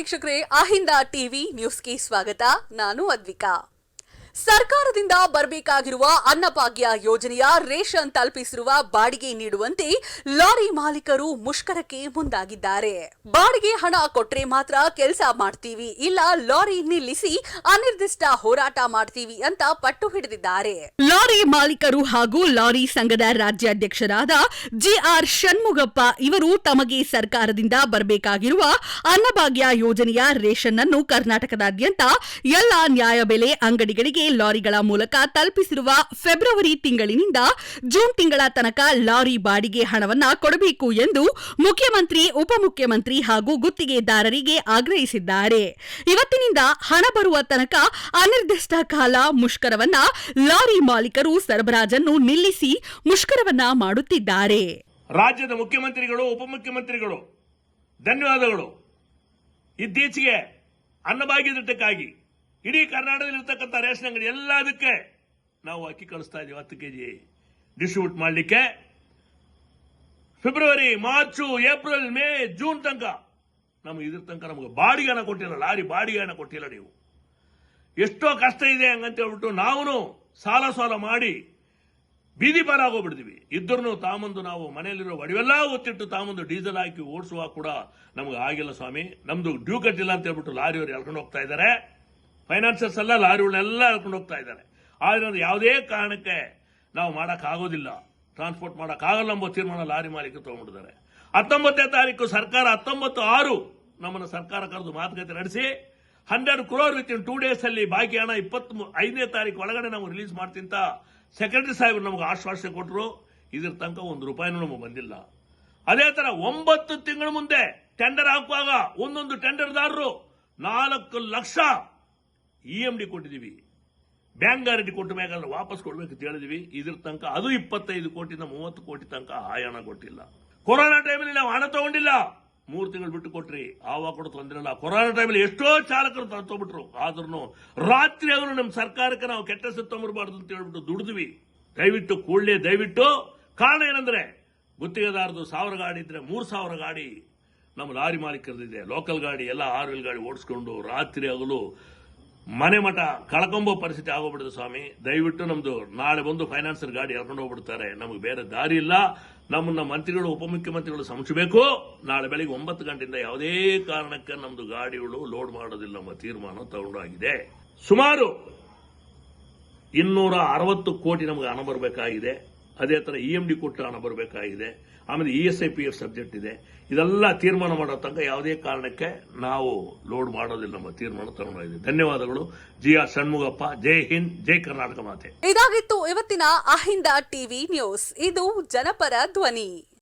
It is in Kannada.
ವೀಕ್ಷಕರೇ ಆಹಿಂದ ಟಿವಿ ನ್ಯೂಸ್ಗೆ ಸ್ವಾಗತ. ನಾನು ಅದ್ವಿಕಾ. ಸರ್ಕಾರದಿಂದ ಬರಬೇಕಾಗಿರುವ ಅನ್ನಭಾಗ್ಯ ಯೋಜನೆಯ ರೇಷನ್ ತಲುಪಿಸಿರುವ ಬಾಡಿಗೆ ನೀಡುವಂತೆ ಲಾರಿ ಮಾಲೀಕರು ಮುಷ್ಕರಕ್ಕೆ ಮುಂದಾಗಿದ್ದಾರೆ. ಬಾಡಿಗೆ ಹಣ ಕೊಟ್ರೆ ಮಾತ್ರ ಕೆಲಸ ಮಾಡ್ತೀವಿ, ಇಲ್ಲ ಲಾರಿ ನಿಲ್ಲಿಸಿ ಅನಿರ್ದಿಷ್ಟ ಹೋರಾಟ ಮಾಡ್ತೀವಿ ಅಂತ ಪಟ್ಟು ಹಿಡಿದಿದ್ದಾರೆ. ಲಾರಿ ಮಾಲೀಕರು ಹಾಗೂ ಲಾರಿ ಸಂಘದ ರಾಜ್ಯಾಧ್ಯಕ್ಷರಾದ ಜಿಆರ್ ಷಣ್ಮುಗಪ್ಪ ಇವರು ತಮಗೆ ಸರ್ಕಾರದಿಂದ ಬರಬೇಕಾಗಿರುವ ಅನ್ನಭಾಗ್ಯ ಯೋಜನೆಯ ರೇಷನ್ ಅನ್ನು ಕರ್ನಾಟಕದಾದ್ಯಂತ ಎಲ್ಲಾ ನ್ಯಾಯಬೆಲೆ ಅಂಗಡಿಗಳಿಗೆ ಲಾರಿಗಳ ಮೂಲಕ ತಲುಪಿಸಿರುವ ಫೆಬ್ರವರಿ ತಿಂಗಳಿನಿಂದ ಜೂನ್ ತಿಂಗಳ ತನಕ ಲಾರಿ ಬಾಡಿಗೆ ಹಣವನ್ನ ಕೊಡಬೇಕು ಎಂದು ಮುಖ್ಯಮಂತ್ರಿ, ಉಪಮುಖ್ಯಮಂತ್ರಿ ಹಾಗೂ ಗುತ್ತಿಗೆದಾರರಿಗೆ ಆಗ್ರಹಿಸಿದ್ದಾರೆ. ಇವತ್ತಿನಿಂದ ಹಣ ಬರುವ ತನಕ ಅನಿರ್ದಿಷ್ಟ ಕಾಲ ಮುಷ್ಕರವನ್ನ ಲಾರಿ ಮಾಲೀಕರು ಸರಬರಾಜನ್ನು ನಿಲ್ಲಿಸಿ ಮುಷ್ಕರವನ್ನ ಮಾಡುತ್ತಿದ್ದಾರೆ. ರಾಜ್ಯದ ಮುಖ್ಯಮಂತ್ರಿಗಳು, ಉಪಮುಖ್ಯಮಂತ್ರಿಗಳು, ಧನ್ಯವಾದಗಳು. ಇತ್ತೀಚೆಗೆ ಅನ್ನಭಾಗ್ಯ ದಿಟ್ಟಕ್ಕಾಗಿ ಇಡೀ ಕರ್ನಾಟಕದಲ್ಲಿ ಇರ್ತಕ್ಕಂಥ ರೇಷನ್ ಅಂಗಡಿ ಎಲ್ಲದಕ್ಕೆ ನಾವು ಅಕ್ಕಿ ಕಳಿಸ್ತಾ ಇದೀವಿ ಹತ್ತು ಕೆಜಿ. ಡಿಸ್ಟ್ರಿಬ್ಯೂಟ್ ಮಾಡಲಿಕ್ಕೆ. February, March, April, May, June ತನಕ. ನಮಗೆ ಇದ್ರ ತನಕ ನಮಗೆ ಬಾಡಿಗೆ ಹಣ ಕೊಟ್ಟಿಲ್ಲ, ಲಾರಿ ಬಾಡಿಗೆ ಹಣ ಕೊಟ್ಟಿಲ್ಲ ನೀವು. ಎಷ್ಟೋ ಕಷ್ಟ ಇದೆ ಹಂಗಂತ ಹೇಳ್ಬಿಟ್ಟು ನಾವು ಸಾಲ ಸಾಲ ಮಾಡಿ ಬೀದಿ ಪಾರಾಗೋಗ್ಬಿಡ್ತೀವಿ. ಇದ್ರೂ ತಾಮಂದು ನಾವು ಮನೆಯಲ್ಲಿರೋ ಒಡವೆಲ್ಲ ಒತ್ತಿಟ್ಟು ತಾಮಂದು ಡೀಸೆಲ್ ಹಾಕಿ ಓಡಿಸುವಾಗ ಕೂಡ ನಮಗೆ ಆಗಿಲ್ಲ ಸ್ವಾಮಿ. ನಮ್ದು ಡ್ಯೂ ಕಟ್ಟಿಲ್ಲ ಅಂತ ಹೇಳ್ಬಿಟ್ಟು ಲಾರಿಯವರು ಎಳ್ಕೊಂಡು ಹೋಗ್ತಾ ಇದ್ದಾರೆ. ಫೈನಾನ್ಸರ್ಸ್ ಎಲ್ಲ ಲಾರಿಗಳನ್ನೆಲ್ಲ ಎಳ್ಕೊಂಡು ಹೋಗ್ತಾ ಇದ್ದಾರೆ. ಆದ್ರೆ ಅದು ಯಾವುದೇ ಕಾರಣಕ್ಕೆ ನಾವು ಮಾಡೋಕ್ಕಾಗೋದಿಲ್ಲ. ಟ್ರಾನ್ಸ್ಪೋರ್ಟ್ ಮಾಡೋಕ್ಕಾಗಲ್ಲ ಎಂಬ ತೀರ್ಮಾನ ಲಾರಿ ಮಾಲೀಕರು ತಗೊಂಡಿದ್ದಾರೆ ಹತ್ತೊಂಬತ್ತನೇ ತಾರೀಕು ಸರ್ಕಾರ ಹತ್ತೊಂಬತ್ತು ಆರು ನಮ್ಮನ್ನು ಸರ್ಕಾರ ಕರೆದು ಮಾತುಕತೆ ನಡೆಸಿ hundred crore within two days ಅಲ್ಲಿ ಬಾಕಿ ಹಣ ಇಪ್ಪತ್ತ್ ಐದನೇ ತಾರೀಕು ಒಳಗಡೆ ನಾವು ರಿಲೀಸ್ ಮಾಡ್ತಿಂತ ಸೆಕ್ರೆಟರಿ ಸಾಹೇಬರು ನಮಗೆ ಆಶ್ವಾಸನೆ ಕೊಟ್ಟರು ಇದ್ರ ತನಕ ಒಂದು ರೂಪಾಯಿನೂ ನಮಗೆ ಬಂದಿಲ್ಲ. ಅದೇ ತರ ಒಂಬತ್ತು ತಿಂಗಳ ಮುಂದೆ ಟೆಂಡರ್ ಹಾಕುವಾಗ ಒಂದೊಂದು ಟೆಂಡರ್ದಾರರು ನಾಲ್ಕು ಲಕ್ಷ ಇ ಎಂ ಡಿ ಕೊಟ್ಟಿದ್ದೀವಿ. ಬ್ಯಾಂಕ್ ಗ್ಯಾರಂಟಿ ಕೊಟ್ಟ ಬೇಕಾದ್ರೆ ವಾಪಸ್ ಕೊಡ್ಬೇಕು ಅಂತ ಹೇಳಿದ್ವಿ ಇದ್ರ ತನಕ ಅದು ಇಪ್ಪತ್ತೈದು ಕೋಟಿಯಿಂದ ಮೂವತ್ತು ಕೋಟಿ ತನಕ ಆ ಹಣ ಕೊಟ್ಟಿಲ್ಲ. ಕೊರೋನಾ ಟೈಮಲ್ಲಿ ನಾವು ಹಣ ತಗೊಂಡಿಲ್ಲ. ಮೂರು ತಿಂಗಳು ಬಿಟ್ಟು ಕೊಟ್ರಿ. ಆವಾಗ ಕೂಡ ತೊಂದರೆ ಇಲ್ಲ. ಕೊರೋನಾ ಟೈಮಲ್ಲಿ ಎಷ್ಟೋ ಚಾಲಕರು ತಗೊಂಡ್ಬಿಟ್ರು. ಆದ್ರೂ ರಾತ್ರಿ ಅವರು ನಮ್ಮ ಸರ್ಕಾರಕ್ಕೆ ನಾವು ಕೆಟ್ಟ ಹೆಸರು ತೊಂಬರಬಾರ್ದು ಅಂತ ಹೇಳ್ಬಿಟ್ಟು ದುಡಿದ್ವಿ. ದಯವಿಟ್ಟು ಕೂಡಲೇ, ದಯವಿಟ್ಟು ಕಾರಣ ಏನಂದ್ರೆ ಗುತ್ತಿಗೆದಾರದು ಸಾವಿರ ಗಾಡಿ ಇದ್ರೆ ಮೂರು ಸಾವಿರ ಗಾಡಿ ನಮ್ಮ ಲಾರಿ ಮಾಲೀಕರದಿದೆ. ಲೋಕಲ್ ಗಾಡಿ, ಎಲ್ಲ ಆರ್ ವೀಲ್ ಗಾಡಿ ಓಡಿಸ್ಕೊಂಡು ರಾತ್ರಿ ಹಗಲು ಮನೆ ಮಠ ಕಳ್ಕೊಂಬೋ ಪರಿಸ್ಥಿತಿ ಆಗೋಗ್ಬಿಡುತ್ತೆ ಸ್ವಾಮಿ. ದಯವಿಟ್ಟು ನಮ್ದು ನಾಳೆ ಬಂದು ಫೈನಾನ್ಸರ್ ಗಾಡಿ ಎಳ್ಕೊಂಡು ಹೋಗ್ಬಿಡ್ತಾರೆ. ನಮಗೆ ಬೇರೆ ದಾರಿ ಇಲ್ಲ. ನಮ್ಮನ್ನ ಮಂತ್ರಿಗಳು, ಉಪಮುಖ್ಯಮಂತ್ರಿಗಳು ಸಂಶಬೇಕು ನಾಳೆ ಬೆಳಿಗ್ಗೆ ಒಂಬತ್ತು ಗಂಟೆಯಿಂದ ಯಾವುದೇ ಕಾರಣಕ್ಕೆ ನಮ್ದು ಗಾಡಿಗಳು ಲೋಡ್ ಮಾಡೋದಿಲ್ಲ ನಮ್ಮ ತೀರ್ಮಾನ ತಗೊಂಡಾಗಿದೆ. ಸುಮಾರು ಇನ್ನೂರ ಅರವತ್ತು ಕೋಟಿ ನಮಗೆ ಹಣ ಬರಬೇಕಾಗಿದೆ. ಅದೇ ಥರ ಇ ಎಂ ಡಿ ಕೊಟ್ಟು ಹಣ ಬರಬೇಕಾಗಿದೆ. ಆಮೇಲೆ E S I P F subject ಇದೆ. ಇದೆಲ್ಲ ತೀರ್ಮಾನ ಮಾಡೋ ತನಕ ಯಾವುದೇ ಕಾರಣಕ್ಕೆ ನಾವು ಲೋಡ್ ಮಾಡೋದಿಲ್ಲ ನಮ್ಮ ತೀರ್ಮಾನ ತಗೊಂಡಿದ್ದೀವಿ ಧನ್ಯವಾದಗಳು. G R Shanmugappa. ಜೈ ಹಿಂದ್, ಜೈ ಕರ್ನಾಟಕ ಮಾತೆ. ಇದಾಗಿತ್ತು ಇವತ್ತಿನ ಅಹಿಂದ ಟಿವಿ ನ್ಯೂಸ್. ಇದು ಜನಪರ ಧ್ವನಿ.